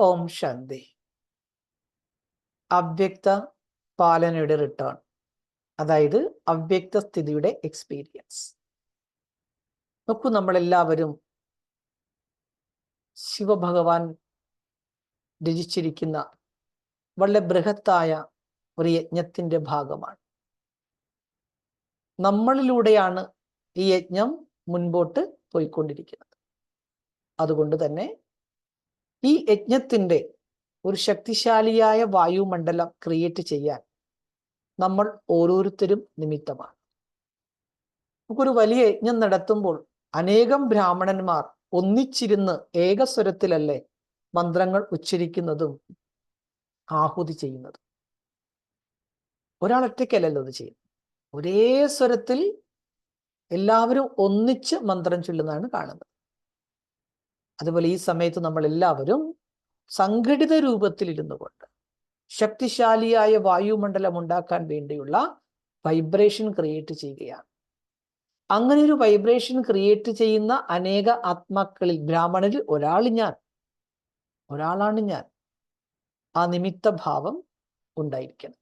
ഓം ശാന്തി അവ്യക്ത പാലനയുടെ റിട്ടേൺ അതായത് അവ്യക്ത സ്ഥിതിയുടെ എക്സ്പീരിയൻസ് നോക്കൂ നമ്മളെല്ലാവരും ശിവഭഗവാൻ രചിച്ചിരിക്കുന്ന വളരെ ബൃഹത്തായ ഒരു യജ്ഞത്തിന്റെ ഭാഗമാണ്. നമ്മളിലൂടെയാണ് ഈ യജ്ഞം മുൻപോട്ട് പോയിക്കൊണ്ടിരിക്കുന്നത്. അതുകൊണ്ട് തന്നെ ഈ യജ്ഞത്തിന്റെ ഒരു ശക്തിശാലിയായ വായുമണ്ഡലം ക്രിയേറ്റ് ചെയ്യാൻ നമ്മൾ ഓരോരുത്തരും നിമിത്തമാണ്. നമുക്കൊരു വലിയ യജ്ഞം നടത്തുമ്പോൾ അനേകം ബ്രാഹ്മണന്മാർ ഒന്നിച്ചിരുന്ന് ഏകസ്വരത്തിലല്ലേ മന്ത്രങ്ങൾ ഉച്ചരിക്കുന്നതും ആഹുതി ചെയ്യുന്നതും. ഒരാൾ ഒറ്റയ്ക്കല്ലല്ലോ അത് ചെയ്യുന്നത്. ഒരേ സ്വരത്തിൽ എല്ലാവരും ഒന്നിച്ച് മന്ത്രം ചൊല്ലുന്നതാണ് കാണുന്നത്. അതുപോലെ ഈ സമയത്ത് നമ്മൾ എല്ലാവരും സംഘടിത രൂപത്തിലിരുന്നു കൊണ്ട് ശക്തിശാലിയായ വായുമണ്ഡലം ഉണ്ടാക്കാൻ വേണ്ടിയുള്ള വൈബ്രേഷൻ ക്രിയേറ്റ് ചെയ്യുകയാണ്. അങ്ങനെ ഒരു വൈബ്രേഷൻ ക്രിയേറ്റ് ചെയ്യുന്ന അനേക ആത്മാക്കളിൽ ബ്രാഹ്മണരിൽ ഒരാൾ ഞാൻ. ഒരാളാണ് ഞാൻ. ആ നിമിത്ത ഭാവം ഉണ്ടായിരിക്കണം.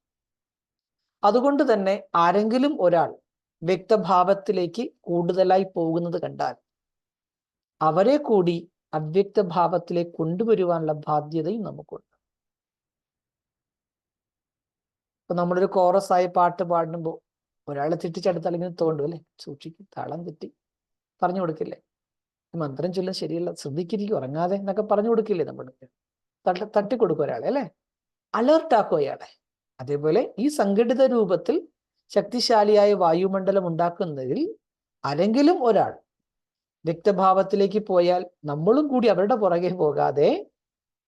അതുകൊണ്ട് തന്നെ ആരെങ്കിലും ഒരാൾ വ്യക്തഭാവത്തിലേക്ക് കൂടുതലായി പോകുന്നത് കണ്ടാൽ അവരെ കൂടി അവ്യക്ത കൊണ്ടുവരുവാനുള്ള ബാധ്യതയും നമുക്കുണ്ട്. ഇപ്പൊ നമ്മളൊരു കോറസ് ആയി പാട്ട് പാടുമ്പോൾ ഒരാളെ തെറ്റിച്ചടുത്താൽ ഇങ്ങനെ തോണ്ടും അല്ലെ? സൂക്ഷിക്കും താളം തെറ്റി. പറഞ്ഞു കൊടുക്കില്ലേ? മന്ത്രം ചൊല്ലാൻ ശരിയല്ല. ശ്രദ്ധിക്കിരിക്കും ഉറങ്ങാതെ എന്നൊക്കെ പറഞ്ഞു കൊടുക്കില്ലേ നമ്മൾ തട്ടി തട്ടിക്കൊടുക്കും ഒരാളെ അല്ലെ? അലേർട്ടാക്കും അയാളെ. അതേപോലെ ഈ സംഘടിത രൂപത്തിൽ ശക്തിശാലിയായ വായുമണ്ഡലം ഉണ്ടാക്കുന്നതിൽ ആരെങ്കിലും ഒരാൾ വ്യക്തഭാവത്തിലേക്ക് പോയാൽ നമ്മളും കൂടി അവരുടെ പുറകെ പോകാതെ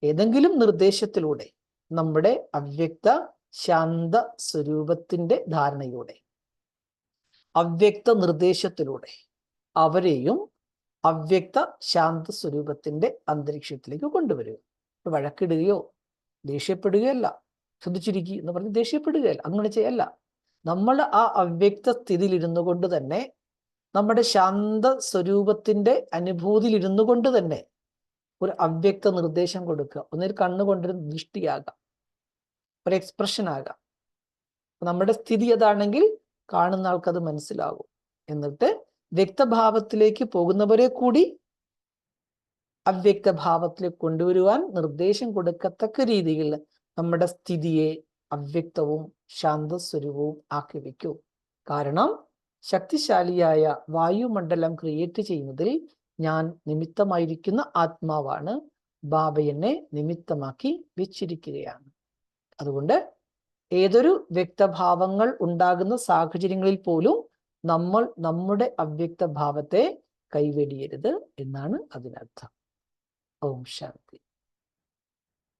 ഏതെങ്കിലും നിർദ്ദേശത്തിലൂടെ നമ്മുടെ അവ്യക്ത ശാന്ത സ്വരൂപത്തിന്റെ ധാരണയിലൂടെ അവ്യക്ത നിർദ്ദേശത്തിലൂടെ അവരെയും അവ്യക്ത ശാന്ത സ്വരൂപത്തിന്റെ അന്തരീക്ഷത്തിലേക്ക് കൊണ്ടുവരിക. വഴക്കിടുകയോ ദേഷ്യപ്പെടുകയല്ല ശ്രദ്ധിച്ചിരിക്കുക എന്ന് പറഞ്ഞ് ദേഷ്യപ്പെടുകയല്ല അങ്ങനെ ചെയ്യല്ല. നമ്മൾ ആ അവ്യക്ത സ്ഥിതിയിലിരുന്നു കൊണ്ട് തന്നെ നമ്മുടെ ശാന്ത സ്വരൂപത്തിന്റെ അനുഭൂതിയിലിരുന്നു കൊണ്ട് തന്നെ ഒരു അവ്യക്ത നിർദ്ദേശം കൊടുക്കുക. ഒന്നൊരു കണ്ണുകൊണ്ടൊരു ദൃഷ്ടിയാകാം. ഒരു എക്സ്പ്രഷൻ ആകാം. നമ്മുടെ സ്ഥിതി അതാണെങ്കിൽ കാണുന്ന ആൾക്കത് മനസ്സിലാകും. എന്നിട്ട് വ്യക്തഭാവത്തിലേക്ക് പോകുന്നവരെ കൂടി അവ്യക്തഭാവത്തിലേക്ക് കൊണ്ടുവരുവാൻ നിർദ്ദേശം കൊടുക്കത്തക്ക രീതിയിൽ നമ്മുടെ സ്ഥിതിയെ അവ്യക്തവും ശാന്തസ്വരൂപവും ആക്കി വെക്കൂ കാരണം ശക്തിശാലിയായ വായുമണ്ഡലം ക്രിയേറ്റ് ചെയ്യുന്നതിൽ ഞാൻ നിമിത്തമായിരിക്കുന്ന ആത്മാവാണ്. ബാബ എന്നെ നിമിത്തമാക്കി വെച്ചിരിക്കുകയാണ്. അതുകൊണ്ട് ഏതൊരു വ്യക്തഭാവങ്ങൾ ഉണ്ടാകുന്ന സാഹചര്യങ്ങളിൽ പോലും നമ്മൾ നമ്മുടെ അവ്യക്തഭാവത്തെ കൈവെടിയരുത് എന്നാണ് അതിനർത്ഥം. ഓം ശാന്തി.